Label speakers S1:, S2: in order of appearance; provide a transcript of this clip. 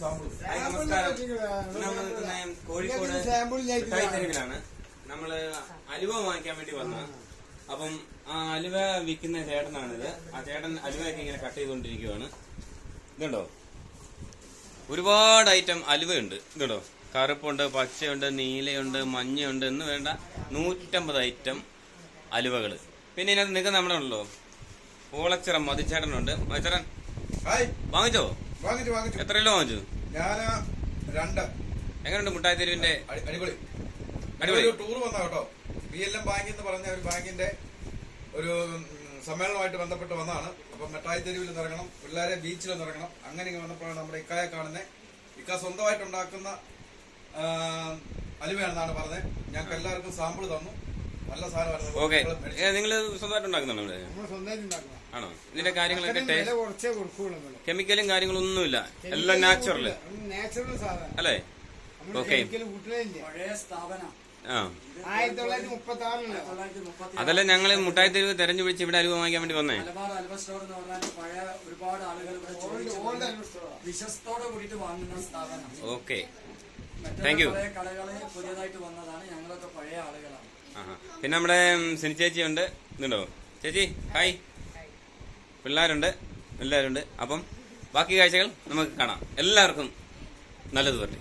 S1: നമസ്കാരം. കോഴിക്കോട് മിഠായി തെരുവിലാണ് നമ്മൾ അലുവ വാങ്ങിക്കാൻ വേണ്ടി വന്ന. അപ്പം ആ അലുവ വിൽക്കുന്ന ചേട്ടനാണിത്. ആ ചേട്ടൻ അലുവയൊക്കെ ഇങ്ങനെ കട്ട് ചെയ്തുകൊണ്ടിരിക്കുവാണ്. ഇതുണ്ടോ? ഒരുപാട് ഐറ്റം അലുവയുണ്ട്. ഇതുണ്ടോ? കറുപ്പുണ്ട് പച്ചയുണ്ട് നീലയുണ്ട് മഞ്ഞയുണ്ട് എന്ന് വേണ്ട നൂറ്റമ്പത് ഐറ്റം അലുവകൾ പിന്നെ ഇതിനകത്ത് നിൽക്കുന്ന നമ്മുടെ ഉണ്ടല്ലോ. ഓളച്ചിറ മതിച്ചേട്ടനുണ്ട് മതിച്ചേട്ടൻ വാങ്ങിച്ചോ?
S2: വാങ്ങിച്ചു വാങ്ങിച്ചു
S1: എത്ര കിലോ വാങ്ങിച്ചു
S2: ഞാൻ രണ്ട്.
S1: എങ്ങനെയുണ്ട് മുട്ടായി തെരുവിന്റെ
S2: അടി- അടിപൊളി.
S1: അടിപൊളി.
S2: ടൂർ വന്ന കേട്ടോ. ബി എൽ എം ബാങ്ക് എന്ന് പറഞ്ഞ ഒരു ബാങ്കിന്റെ ഒരു സമ്മേളനമായിട്ട് ബന്ധപ്പെട്ട് വന്നതാണ് അപ്പം മിഠായി തെരുവിൽ ഇറങ്ങണം പിള്ളേരെ ബീച്ചിൽ ഇറങ്ങണം. അങ്ങനെ ഇങ്ങനെ വന്നപ്പോഴാണ് നമ്മുടെ ഇക്കായെ കാണുന്നത് ഇക്ക സ്വന്തമായിട്ട് ഉണ്ടാക്കുന്ന അലുവയാണെന്നാണ് പറഞ്ഞത് ഞങ്ങൾക്ക് എല്ലാവർക്കും സാമ്പിൾ തന്നു.
S1: ഓക്കെ. നിങ്ങൾ സ്വന്തമായിട്ട് ഉണ്ടാക്കുന്നുണ്ടോ ഇവിടെ? ആണോ? ഇതിന്റെ കാര്യങ്ങളൊക്കെ കെമിക്കലും കാര്യങ്ങളും ഒന്നുമില്ല. എല്ലാം നാച്ചുറൽ അല്ലേ? ഓക്കെ.
S3: കെമിക്കൽ
S4: പഴയ സ്ഥാപനം.
S1: ആ. അതല്ല ഞങ്ങൾ മുട്ടായി തെരുവ് തെരഞ്ഞു പിടിച്ച് ഇവിടെ അലുവ വാങ്ങിക്കാൻ വേണ്ടി വന്നേ? ഓക്കെ. Thank
S4: you. കടകളെ പുതിയതായിട്ട് വന്നതാണ്. ഞങ്ങളൊക്കെ പഴയ ആളുകളാണ്.
S1: പിന്നെ നമ്മുടെ സിനി ചേച്ചി ഉണ്ട് ഇതുണ്ടോ? ചേച്ചി ഹായ്. പിള്ളേരുണ്ട്. എല്ലാവരുണ്ട്. അപ്പം ബാക്കി കാഴ്ചകൾ നമുക്ക് കാണാം. എല്ലാവർക്കും നല്ലത് പറ്റി.